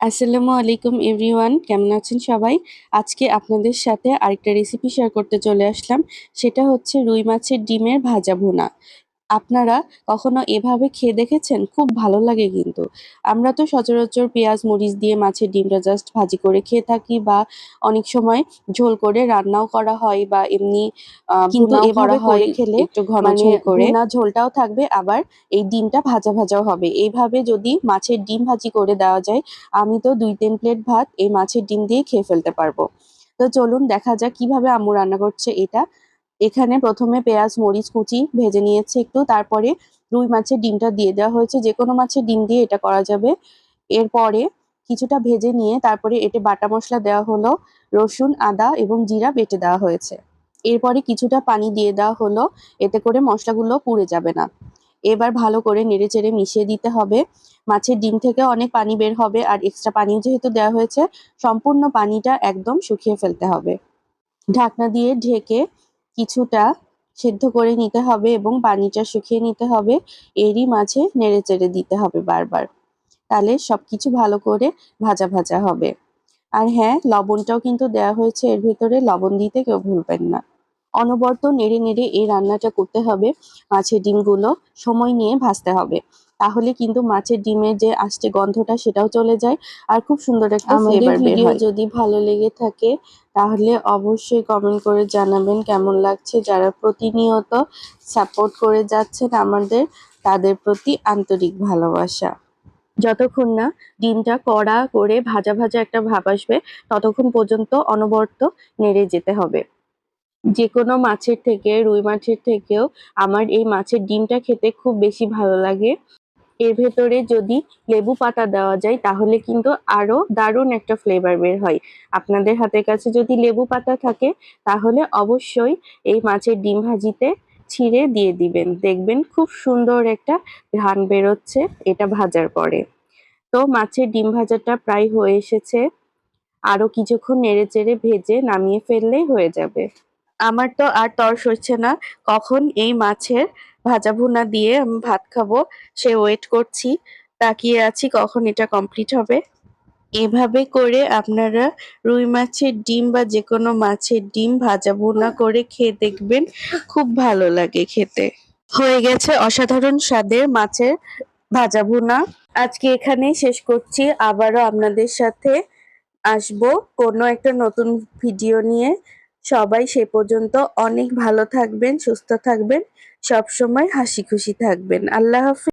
আসসালামু আলাইকুম এভরিওয়ান, কেমন আছেন সবাই? আজকে আপনাদের সাথে আরেকটা রেসিপি শেয়ার করতে চলে আসলাম। সেটা হচ্ছে রুই মাছের ডিমের ভাজা ভুনা। আপনারা কখনো এভাবে খেয়ে দেখেছেন? খুব ভালো লাগে কিন্তু। আমরা তো সচরাচর পেঁয়াজ মরিচ দিয়ে মাছের ডিমটা জাস্ট ভাজি করে খেয়ে থাকি বা অনেক সময় ঝোল করে রান্নাও করা হয় বা এমনি কিন্তু এভাবে করে খেলে। একটু ঘন মানে ঝোল করে। ভুনা ঝোলটাও থাকবে আবার এই ডিমটা ভাজা ভাজাও হবে। এইভাবে যদি মাছের ডিম ভাজি করে দেওয়া যায় আমি তো দুই তিন প্লেট ভাত এই মাছের ডিম দিয়ে খেয়ে ফেলতে পারব। তো চলুন দেখা যাক কীভাবে আম্মু রান্না করছে এটা। এখানে প্রথমে পেঁয়াজ, মরিচ, কুচি ভেজে নিয়েছে একটু। তারপরে রুই মাছের ডিমটা দিয়ে দেওয়া হয়েছে। যে কোনো মাছের ডিম দিয়ে এটা করা যাবে। এরপরে কিছুটা ভেজে নিয়ে তারপরে এতে বাটা মশলা দেওয়া হলো, রসুন, আদা এবং জিরা বেটে দেওয়া হয়েছে। এরপরে কিছুটা পানি দিয়ে দেওয়া হলো, এতে করে মশলাগুলো পুড়ে যাবে না। এবার ভালো করে নেড়ে চেড়ে মিশিয়ে দিতে হবে। মাছের ডিম থেকে অনেক পানি বের হবে আর এক্সট্রা পানিও যেহেতু দেওয়া হয়েছে, সম্পূর্ণ পানিটা একদম শুকিয়ে ফেলতে হবে। ঢাকনা দিয়ে ঢেকে কিছুটা সেদ্ধ করে নিতে হবে এবং পানিটা শুকিয়ে নিতে হবে। এরই মাঝে নেড়ে চেড়ে দিতে হবে বারবার। তাহলে সবকিছু ভালো করে ভাজা ভাজা হবে। আর হ্যাঁ লবণটাও কিন্তু দেওয়া হয়েছে এর ভিতরে। লবণ দিতে কেউ ভুলবেন না। অনবরত নেড়ে নেড়ে এই রান্নাটা করতে হবে। মাছের ডিমগুলো সময় নিয়ে ভাজতে হবে। তাহলে কিন্তু মাছের ডিমের যে আসছে গন্ধটা সেটাও চলে যায়। আর খুব সুন্দর একটা ফ্লেভার বের ভিডিও হয়। যদি ভালো লেগে থাকে তাহলে অবশ্যই কমেন্ট করে জানাবেন কেমন লাগছে। যারা প্রতিনিয়ত সাপোর্ট করে যাচ্ছেন আমাদের তাদের প্রতি আন্তরিক ভালোবাসা। যতক্ষণ না ডিমটা কড়া করে ভাজা ভাজা একটা ভাব আসবে ততক্ষণ পর্যন্ত অনবর্ত নেড়ে যেতে হবে। যে কোনো মাছের থেকে রুই মাছের থেকেও আমার এই মাছের ডিমটা খেতে খুব বেশি ভালো লাগে। এর ভেতরে যদি লেবু পাতা দেওয়া যায়, তাহলে কিন্তু আরও দারুণ একটা ফ্লেভার বের হয়। আপনাদের হাতের কাছে যদি লেবু পাতা থাকে, তাহলে অবশ্যই এই মাছের ডিম ভাজিতে ছিঁড়ে দিয়ে দিবেন। দেখবেন খুব সুন্দর একটা ঘ্রাণ বেরোচ্ছে এটা ভাজার পরে। তো মাছের ডিম ভাজাটা প্রায় হয়ে এসেছে। আরও কিছুক্ষণ নেড়ে চেড়ে ভেজে নামিয়ে ফেললেই হয়ে যাবে। আমার তো আর তর্স হচ্ছে না। কখন এই মাছের ভাজা ভুনা দিয়ে আমি ভাত খাব, সে ওয়েট করছি, তাকিয়ে আছি কখন এটা কমপ্লিট হবে। এভাবে করে আপনারা রুই মাছের ডিম বা যে কোনো মাছের ডিম ভাজা ভুনা করে খেয়ে দেখবেন, খুব ভালো লাগে খেতে। হয়ে গেছে অসাধারণ স্বাদের মাছের ভাজা ভুনা আজকে এখানেই শেষ করছি। আবারও আপনাদের সাথে আসব কোনো একটা নতুন ভিডিও নিয়ে। সবাই সে পর্যন্ত অনেক ভালো থাকবেন সুস্থ থাকবেন সবসময় হাসি খুশি থাকবেন। আল্লাহ হাফিজ।